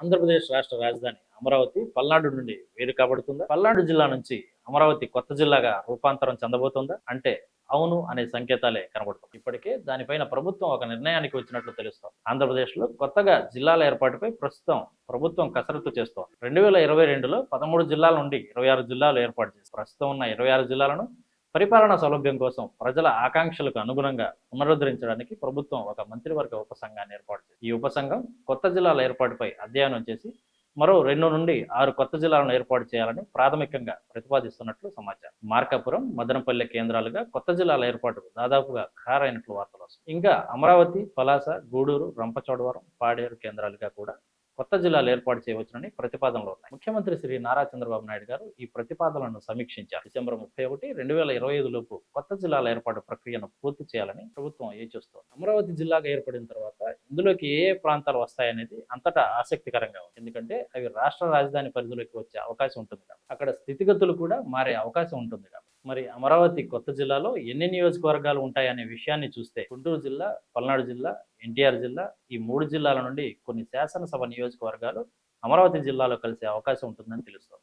ఆంధ్రప్రదేశ్ రాష్ట్ర రాజధాని అమరావతి పల్నాడు నుండి వేరు కాబడుతుందా? పల్నాడు జిల్లా నుంచి అమరావతి కొత్త జిల్లాగా రూపాంతరం చెందబోతుందా? అంటే అవును అనే సంకేతాలే కనబడుతుంది ఇప్పటికే దానిపైన ప్రభుత్వం ఒక నిర్ణయానికి వచ్చినట్లు తెలుస్తోంది ఆంధ్రప్రదేశ్లో కొత్తగా జిల్లాల ఏర్పాటుపై ప్రస్తుతం ప్రభుత్వం కసరత్తు చేస్తోంది. రెండు వేల ఇరవై రెండులో పదమూడు జిల్లాల నుండి ఇరవై ఆరు జిల్లాలు ఏర్పాటు చేసి ప్రస్తుతం ఉన్న ఇరవై ఆరు జిల్లాలను పరిపాలనా సౌలభ్యం కోసం ప్రజల ఆకాంక్షలకు అనుగుణంగా పునరుద్ధరించడానికి ప్రభుత్వం ఒక మంత్రివర్గ ఉపసంఘాన్ని ఏర్పాటు చేసింది. ఈ ఉపసంఘం కొత్త జిల్లాల ఏర్పాటుపై అధ్యయనం చేసి మరో రెండు నుండి ఆరు కొత్త జిల్లాలను ఏర్పాటు చేయాలని ప్రాథమికంగా ప్రతిపాదిస్తున్నట్లు సమాచారం. మార్కాపురం మదనపల్లె కేంద్రాలుగా కొత్త జిల్లాల ఏర్పాటు దాదాపుగా ఖారైనట్లు వార్తలు వస్తాయి ఇంకా అమరావతి పలాస గూడూరు రంపచోడవరం పాడేరు కేంద్రాలుగా కూడా కొత్త జిల్లాలు ఏర్పాటు చేయవచ్చునని ప్రతిపాదనలు ఉన్నాయి. ముఖ్యమంత్రి శ్రీ నారా చంద్రబాబు నాయుడు గారు ఈ ప్రతిపాదనలను సమీక్షించారు. డిసెంబర్ ముప్పై ఒకటి రెండు వేల ఇరవై ఐదు లోపు కొత్త జిల్లాల ఏర్పాటు ప్రక్రియను పూర్తి చేయాలని ప్రభుత్వం యోచిస్తోంది అమరావతి జిల్లాగా ఏర్పడిన తర్వాత ఇందులోకి ఏ ఏ ప్రాంతాలు వస్తాయనేది అంతటా ఆసక్తికరంగా ఉంది. ఎందుకంటే అవి రాష్ట్ర రాజధాని పరిధిలోకి వచ్చే అవకాశం ఉంటుంది కాబట్టి. అక్కడ స్థితిగతులు కూడా మారే అవకాశం ఉంటుంది కాబట్టి. మరి అమరావతి కొత్త జిల్లాలో ఎన్ని నియోజకవర్గాలు ఉంటాయనే విషయాన్ని చూస్తే గుంటూరు జిల్లా పల్నాడు జిల్లా ఎన్టీఆర్ జిల్లా ఈ మూడు జిల్లాల నుండి కొన్ని శాసనసభ నియోజకవర్గాలు అమరావతి జిల్లాలో కలిసే అవకాశం ఉంటుందని తెలుస్తోంది.